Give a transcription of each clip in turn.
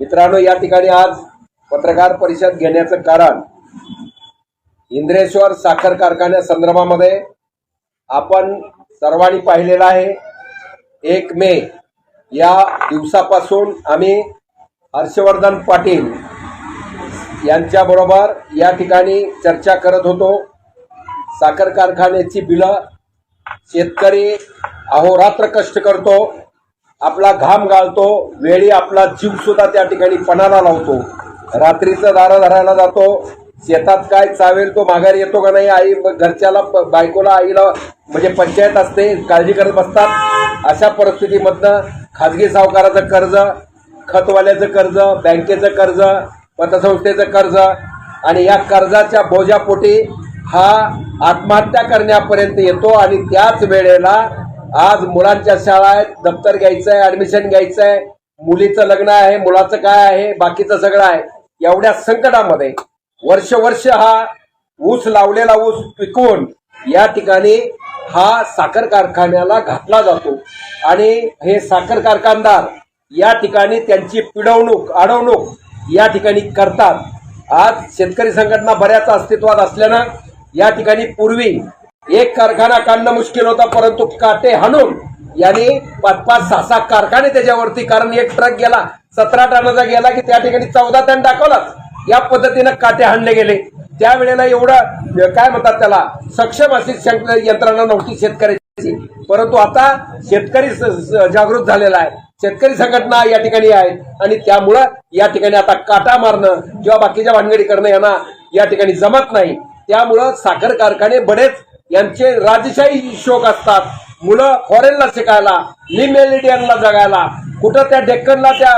मित्रांनो या ठिकाणी आज पत्रकार परिषद घेण्याचं कारण इंद्रेश्वर साखर कारखान्या संदर्भामध्ये आपण सर्वांनी पाहिलेलं आहे. एक मे या दिवसापासून आम्ही हर्षवर्धन पाटील यांच्याबरोबर या ठिकाणी चर्चा करत होतो. साखर कारखान्याची बिलं शेतकरी अहोरात्र कष्ट करतो. आपला घाम गाळतो वेळी आपला जीव सुद्धा त्या ठिकाणी पणाला लावतो. रात्रीचं दारं धरायला जातो. शेतात काय चावेल तो माघारी येतो का नाही? आई घरच्याला प- बायकोला आईला म्हणजे पंचायत असते काळजी करत बसतात. अशा परिस्थितीमधनं खाजगी सावकाराचं कर्ज खतवाल्याचं कर्ज बँकेचं कर्ज पतसंस्थेचं कर्ज आणि या कर्जाच्या बोजापोटी हा आत्महत्या करण्यापर्यंत येतो आणि त्याच वेळेला आज मुलांच्या शाळा आहेत दप्तर घ्यायचं आहे ऍडमिशन घ्यायचं आहे मुलीचं लग्न आहे मुलाचं काय आहे बाकीचं सगळं आहे. एवढ्या संकटामध्ये वर्ष वर्ष हा ऊस लावलेला ऊस पिकवून या ठिकाणी हा साखर कारखान्याला घातला जातो. आणि हे साखर कारखानदार या ठिकाणी त्यांची पिडवणूक अडवणूक या ठिकाणी करतात. आज शेतकरी संघटना बऱ्याच अस्तित्वात असल्यानं या ठिकाणी पूर्वी एक कारखाना काढणं मुश्किल होता परंतु काटे हाणून यांनी पाच पाच सहा सहा कारखाने त्याच्यावरती कारण एक ट्रक गेला सतरा टनाचा गेला की त्या ठिकाणी चौदा टन दाखवलाच या पद्धतीनं काटे हाणले गेले. त्यावेळेला एवढं काय म्हणतात त्याला सक्षम अशी शंक- यंत्रणा नव्हती शेतकऱ्याची. परंतु आता शेतकरी जागृत झालेला आहे. शेतकरी संघटना या ठिकाणी आहेत. आणि त्यामुळं या ठिकाणी आता काटा मारणं किंवा बाकीच्या भानगडी करणं यांना या ठिकाणी जमत नाही. त्यामुळं साखर कारखाने बरेच यांचे राजशाही शोक असतात. मुलं फॉरेनला शिकायला लिमेलिडियनला जगायला कुठं त्या डेक्कनला त्या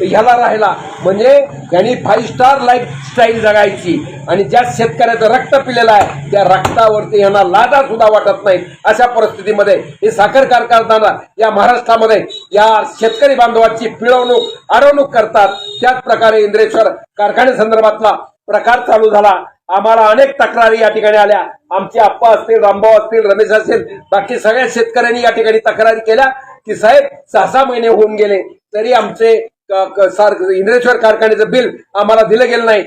ह्याला राहायला. म्हणजे यांनी फाईव्ह स्टार लाईफ स्टाईल जगायची. आणि ज्या शेतकऱ्याचं रक्त पिलेलं आहे त्या रक्तावरती यांना लाजा सुद्धा वाटत नाही अशा परिस्थितीमध्ये हे साखर कारखाना या महाराष्ट्रामध्ये या शेतकरी बांधवाची पिळवणूक अडवणूक करतात. त्याच प्रकारे इंद्रेश्वर कारखाने संदर्भातला प्रकार चालू झाला. आम्हाला अनेक तक्रारी या ठिकाणी आल्या. आमचे आप्पा असतील रामभाऊ असतील रमेश असेल बाकी सगळ्या शेतकऱ्यांनी या ठिकाणी तक्रारी केल्या की साहेब सहा सहा महिने होऊन गेले तरी आमचे सार इंद्रेश्वर कारखान्याचं बिल आम्हाला दिलं गेलं नाही.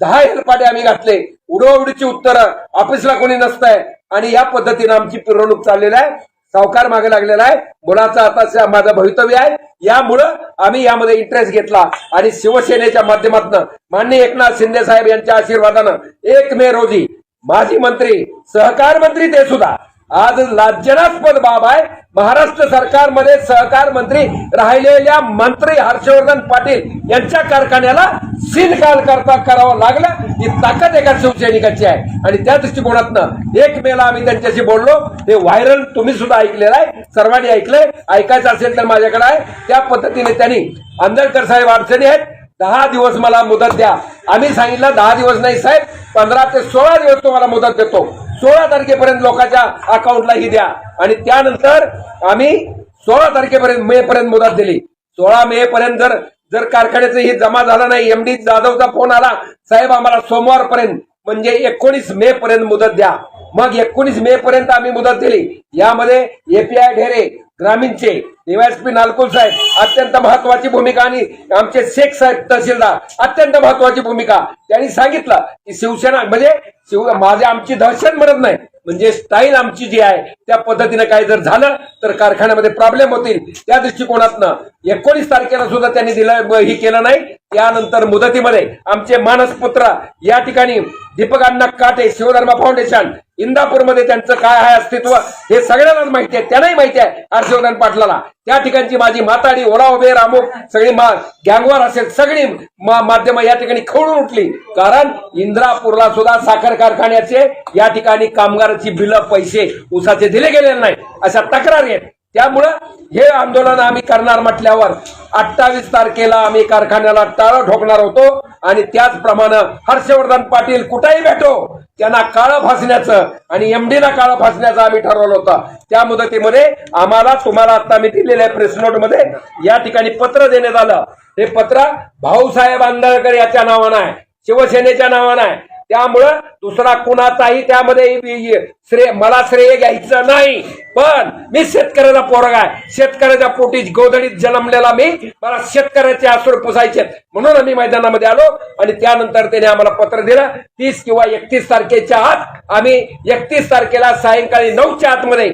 दहा हेलपाटे आम्ही घातले. उडवाउडीची उत्तरं ऑफिसला कोणी नसतंय. आणि या पद्धतीनं आमची पिरवणूक चाललेली आहे. सावकार मागे लागलेला आहे. मुलाचा आता माझं भवितव्य आहे. यामुळं आम्ही यामध्ये इंटरेस्ट घेतला. आणि शिवसेनेच्या माध्यमातून माननीय एकनाथ शिंदे साहेब यांच्या आशीर्वादानं एक मे रोजी माजी मंत्री सहकार मंत्री ते सुद्धा आज लाज्जनास्पद बाब आहे. महाराष्ट्र सरकारमध्ये सहकार मंत्री राहिलेल्या मंत्री हर्षवर्धन पाटील यांच्या कारखान्याला सीलकाल करता करावं लागलं. ही ताकद एका शिवसैनिकाची आहे. आणि त्या दृष्टिकोनातनं एक मेला आम्ही त्यांच्याशी बोललो. हे व्हायरल तुम्ही सुद्धा ऐकलेलं आहे. सर्वांनी ऐकलंय. ऐकायचं असेल तर माझ्याकडे आहे. त्या पद्धतीने त्यांनी आंबेडकर साहेब अडचणी आहेत. दहा दिवस मला मुदत द्या. आम्ही सांगितलं दहा दिवस नाही साहेब. पंधरा ते सोळा दिवस तुम्हाला मुदत देतो. सोळा तारखेपर्यंत लोकांच्या अकाउंटला ही द्या. आणि त्यानंतर आम्ही सोळा तारखेपर्यंत मे पर्यंत मुदत दिली. सोळा मे पर्यंत जर जर कारखान्याचं हे जमा झालं नाही एमडी जाधवचा फोन आला साहेब आम्हाला सोमवारपर्यंत म्हणजे एकोणीस मे पर्यंत मुदत द्या. मग एकोणीस मे पर्यंत आम्ही मुदत दिली. यामध्ये एपीआय ढेरे ग्रामीणचे डीवायएसपी नालकुल साहेब अत्यंत महत्वाची भूमिका आणि आमचे शेख साहेब तहसीलदार अत्यंत महत्वाची भूमिका. त्यांनी सांगितलं की शिवसेना म्हणजे शिव माझे आमची दहशत म्हणत नाही म्हणजे स्टाईल आमची जी आहे त्या पद्धतीनं काय जर झालं तर कारखान्यामध्ये प्रॉब्लेम होतील. त्या दृष्टिकोनातनं एकोणीस तारखेला सुद्धा त्यांनी दिलं हे ही केलं नाही. त्यानंतर मुदतीमध्ये आमचे मानसपुत्र या ठिकाणी दीपक अण्णा काटे शिवधर्म फाउंडेशन इंदापूरमध्ये त्यांचं काय आहे अस्तित्व हे सगळ्यांनाच माहिती आहे. त्यांनाही माहिती आहे हर्षवर्धन पाटलाला. त्या ठिकाणची माझी माताडी ओला उभे रामोग सगळी मा गँगवार असेल सगळी माध्यम माध्यमं या ठिकाणी खवळून उठली. कारण इंद्रापूरला सुद्धा साखर कारखान्याचे या ठिकाणी कामगाराची बिलं पैसे उसाचे दिले गेलेले नाही अशा तक्रारी आहेत. त्यामुळं हे आंदोलन आम्ही करणार म्हटल्यावर अठ्ठावीस तारखेला आम्ही कारखान्याला टाळं ठोकणार होतो आणि त्याचप्रमाणे हर्षवर्धन पाटील कुठेही भेटो त्यांना काळं फासण्याचं आणि एमडीला काळं फासण्याचं आम्ही ठरवलं होतं. त्या मुदतीमध्ये आम्हाला तुम्हाला आता मी दिलेल्या प्रेस नोटमध्ये या ठिकाणी पत्र देण्यात आलं. हे पत्र भाऊसाहेब आंदळकर याच्या नावानं आहे शिवसेनेच्या नावानं आहे. त्यामुळं दुसरा कुणाचाही त्यामध्ये श्रेय मला श्रेय घ्यायचं नाही. पण मी शेतकऱ्याचा पोरग आहे. शेतकऱ्याच्या पोटी गोधडीत जन्मलेला मी. मला शेतकऱ्याचे आसूर पुसायचे म्हणून आम्ही मैदानामध्ये आलो आणि त्यानंतर त्याने आम्हाला पत्र दिलं. तीस किंवा एकतीस तारखेच्या आत आम्ही एकतीस तारखेला सायंकाळी नऊच्या आतमध्ये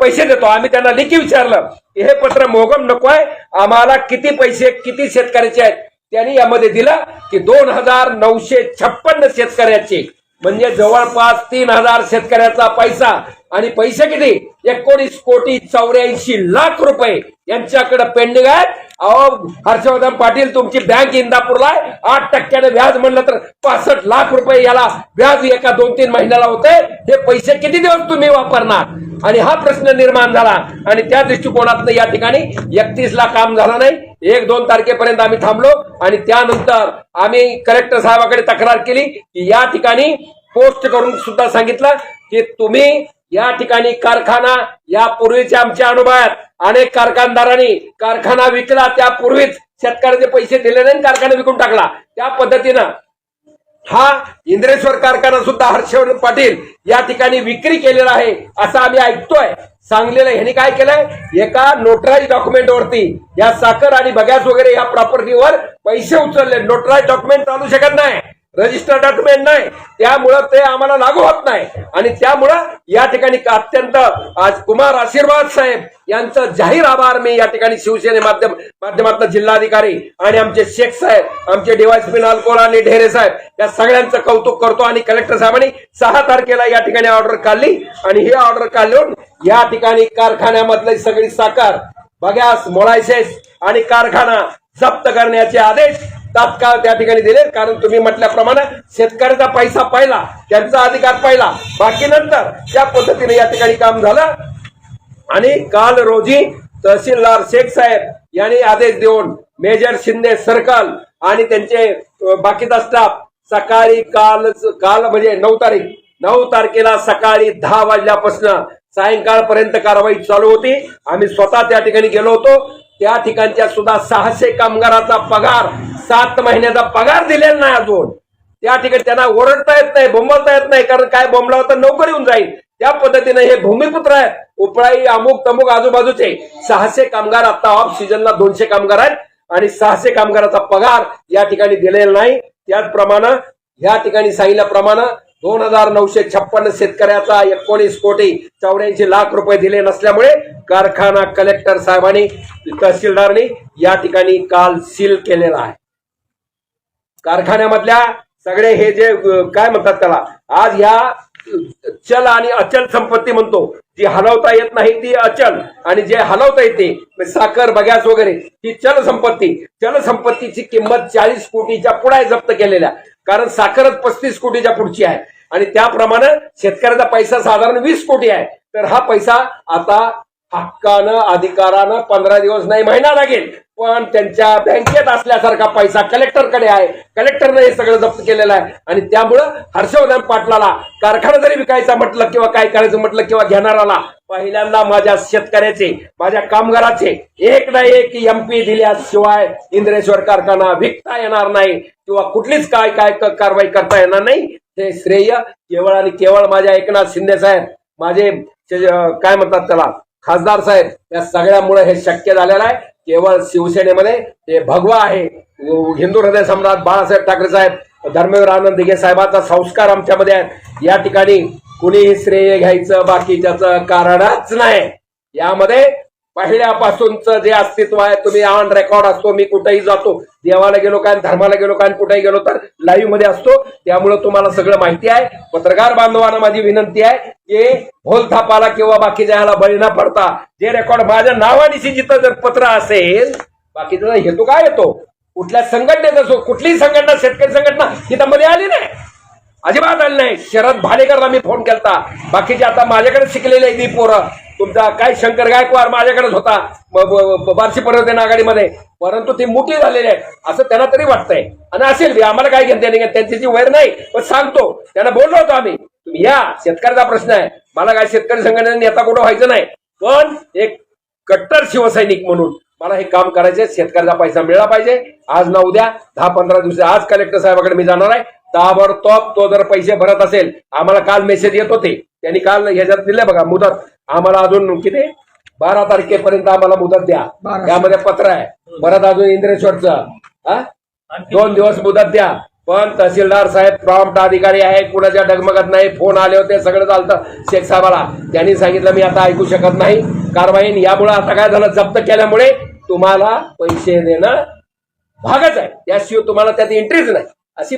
पैसे देतो. आम्ही त्यांना लेखी विचारलं हे पत्र मोगम नको आहे. आम्हाला किती पैसे किती शेतकऱ्याचे आहेत? त्यांनी यामध्ये दिलं की दोन हजार नऊशे छप्पन्न शेतकऱ्याचे म्हणजे जवळपास तीन हजार शेतकऱ्याचा पैसा आणि पैसे किती? एकोणीस कोटी चौऱ्याऐंशी लाख रुपये यांच्याकडे पेंडिंग आहेत. अहो हर्षवर्धन पाटील तुमची बँक इंदापूरला आहे. आठ टक्क्याने व्याज म्हणलं तर पासष्ट लाख रुपये याला व्याज एका दोन तीन महिन्याला होते. हे पैसे किती दिवस तुम्ही वापरणार? आणि हा प्रश्न निर्माण झाला. आणि त्या दृष्टिकोनातनं या ठिकाणी एकतीस ला काम झालं नाही. एक दोन तारखेपर्यंत आम्ही थांबलो. आणि त्यानंतर आम्ही कलेक्टर साहेबाकडे तक्रार केली की या ठिकाणी पोस्ट करून सुद्धा सांगितलं की तुम्ही या ठिकाणी कारखाना यापूर्वीच्या आमच्या अनुभवात अनेक कारखानदारांनी कारखाना विकला त्यापूर्वीच शेतकऱ्याचे पैसे दिले नाही कारखाना विकून टाकला. त्या पद्धतीनं हा इंद्रेश्वर कारखाना सुद्धा हर्षवर्धन पाटील या ठिकाणी विक्री केलेला आहे असं आम्ही ऐकतोय. सांगलेलं ह्यांनी काय केलंय? एका नोटराईज डॉक्युमेंटवरती या साखर आणि बगॅस वगैरे या प्रॉपर्टीवर पैसे उचलले. नोटराईज डॉक्युमेंट चालू शकत नाही. रजिस्टर डॉक्युमेंट नाही. त्यामुळं ते आम्हाला लागू होत नाही. आणि त्यामुळं या ठिकाणी अत्यंत आज कुमार आशीर्वाद साहेब यांचं जाहीर आभार मी या ठिकाणी शिवसेने माध्यम माध्यमातलं जिल्हाधिकारी आणि आमचे शेख साहेब आमचे डीवायसपी नालकोळ आणि ढेरे साहेब या सगळ्यांचं कौतुक करतो आणि कलेक्टर साहेबांनी सहा तारखेला या ठिकाणी ऑर्डर काढली. आणि ही ऑर्डर काढून या ठिकाणी कारखान्यामधली सगळी साखर बघ्यास मोळायसेस आणि कारखाना जप्त करण्याचे आदेश तात्काळ त्या ठिकाणी दिले. कारण तुम्ही म्हटल्याप्रमाणे शेतकऱ्याचा पैसा पाहिला त्यांचा अधिकार पाहिला. बाकी नंतर त्या पद्धतीने या ठिकाणी काम झालं. आणि काल रोजी तहसीलदार शेख साहेब यांनी आदेश देऊन मेजर शिंदे सर्कल आणि त्यांचे बाकीचा स्टाफ सकाळी काल काल म्हणजे नऊ तारीख नऊ तारखेला सकाळी दहा वाजल्यापासून सायंकाळपर्यंत कारवाई चालू होती. आम्ही स्वतः त्या ठिकाणी गेलो होतो. त्या ठिकाणच्या सुद्धा सहाशे कामगाराचा पगार सात महिन्याचा पगार दिलेला नाही अजून. त्या ठिकाणी त्यांना ओरडता येत नाही बोंबलता येत नाही कारण काय बोंबला तर नोकरी होऊन जाईल. त्या पद्धतीने हे भूमिपुत्र आहेत उपळाई अमुक तमुक आजूबाजूचे. सहाशे कामगार आता ऑफ सीझनला दोनशे कामगार आहेत आणि सहाशे कामगाराचा पगार या ठिकाणी दिलेला नाही. त्याचप्रमाणे या ठिकाणी सांगितल्याप्रमाणे दोन हजार नऊशे छप्पन्न शेतकऱ्याचा एकोणीस कोटी चौऱ्याऐंशी लाख रुपये दिले नसल्यामुळे कारखाना कलेक्टर साहेबांनी तहसीलदारनी या ठिकाणी काल सील केलेला आहे. कारखान्यामधल्या सगळे हे जे काय म्हणतात त्याला आज ह्या चल आणि अचल संपत्ती म्हणतो जी हलवता येत नाही ती अचल आणि जे हलवता येते साखर बगॅस वगैरे ही चल संपत्ती चल संपत्तीची किंमत चाळीस कोटीच्या पुढे जप्त केलेल्या कारण साखरच पस्तीस कोटीच्या पुढची आहे. आणि त्याप्रमाणे शेतकऱ्याचा पैसा साधारण वीस कोटी आहे. तर हा पैसा आता हक्कानं अधिकारानं पंधरा दिवस नाही महिना लागेल. पण त्यांच्या बँकेत असल्यासारखा पैसा कलेक्टरकडे आहे. कलेक्टरनं हे सगळं जप्त केलेलं आहे. आणि त्यामुळं हर्षवर्धन पाटलाला कारखाना जरी विकायचा म्हटलं किंवा काय करायचं म्हटलं किंवा घेणाराला पहिल्यांदा माझ्या शेतकऱ्याचे माझ्या कामगाराचे एक ना एक एमपी दिल्याशिवाय इंद्रेश्वर कारखाना विकता येणार नाही किंवा कुठलीच काय काय कारवाई करता येणार नाही. ते श्रेय केवळ आणि केवळ माझ्या एकनाथ शिंदे साहेब माझे काय म्हणतात त्याला खासदार साहेब या सगळ्यामुळे हे शक्य झालेलं आहे. केवळ शिवसेनेमध्ये हे भगवा आहे. हिंदू हृदय सम्राट बाळासाहेब ठाकरे साहेब धर्मवीर आनंद दिघे साहेबाचा संस्कार आमच्यामध्ये आहे. या ठिकाणी कुणीही श्रेय घ्यायचं बाकीच्याच कारणच नाही. यामध्ये पहिल्यापासूनच जे अस्तित्व आहे तुम्ही ऑन रेकॉर्ड असतो मी कुठेही जातो देवाला गेलो काय धर्माला गेलो काय कुठेही गेलो तर लाईव्हमध्ये असतो. त्यामुळे तुम्हाला सगळं माहिती आहे. पत्रकार बांधवांना माझी विनंती आहे की भोलथापाला किंवा बाकीच्या ह्याला बळी न पडता जे रेकॉर्ड माझ्या नावानिशी जिथं जर पत्र असेल बाकीचा हेतू काय येतो? कुठल्या संघटनेचा कुठलीही संघटना शेतकरी संघटना तिथं मध्ये आली नाही. अजिबात आलं नाही. शरद भालेकरला मी फोन केलता. बाकीचे आता माझ्याकडे शिकलेले ती पोरं. तुमचा काय शंकर गायकवाड माझ्याकडेच होता. बारशी पर्यंत आघाडीमध्ये परंतु ते मोठी झालेले आहेत. असं त्यांना तरी वाटतंय. आणि असेल आम्हाला काय घेते नाही त्यांची जी वैर नाही पण सांगतो. त्यांना बोललो होतो आम्ही. तुम्ही या शेतकऱ्याचा प्रश्न आहे. मला काय शेतकरी संघटनेने नेता कुठं व्हायचं नाही. पण एक कट्टर शिवसैनिक म्हणून मला हे काम करायचे शेतकऱ्याचा पैसा मिळाला पाहिजे. आज ना उद्या दहा पंधरा दिवस आज कलेक्टर साहेबाकडे मी जाणार आहे. ताबडतोब तो जर पैसे भरत असेल आम्हाला काल मेसेज येत होते. त्यांनी काल ह्याच्यात दिले बघा मुदत. आम्हाला अजून किती? बारा तारखेपर्यंत आम्हाला मुदत द्या. त्यामध्ये पत्र आहे. परत अजून इंद्रेश्वरचं हा? दोन दिवस मुदत द्या. पण तहसीलदार साहेब प्रॉम्प्ट अधिकारी आहे कुणाच्या डगमगत नाही फोन आले होते सगळं चालतं शेख साहेबाला त्यांनी सांगितलं मी आता ऐकू शकत नाही. कारवाई यामुळे आता काय झालं? जप्त केल्यामुळे तुम्हाला पैसे देणं भागच आहे. त्याशिवाय तुम्हाला त्यात इंटरेस्ट नाही. अशी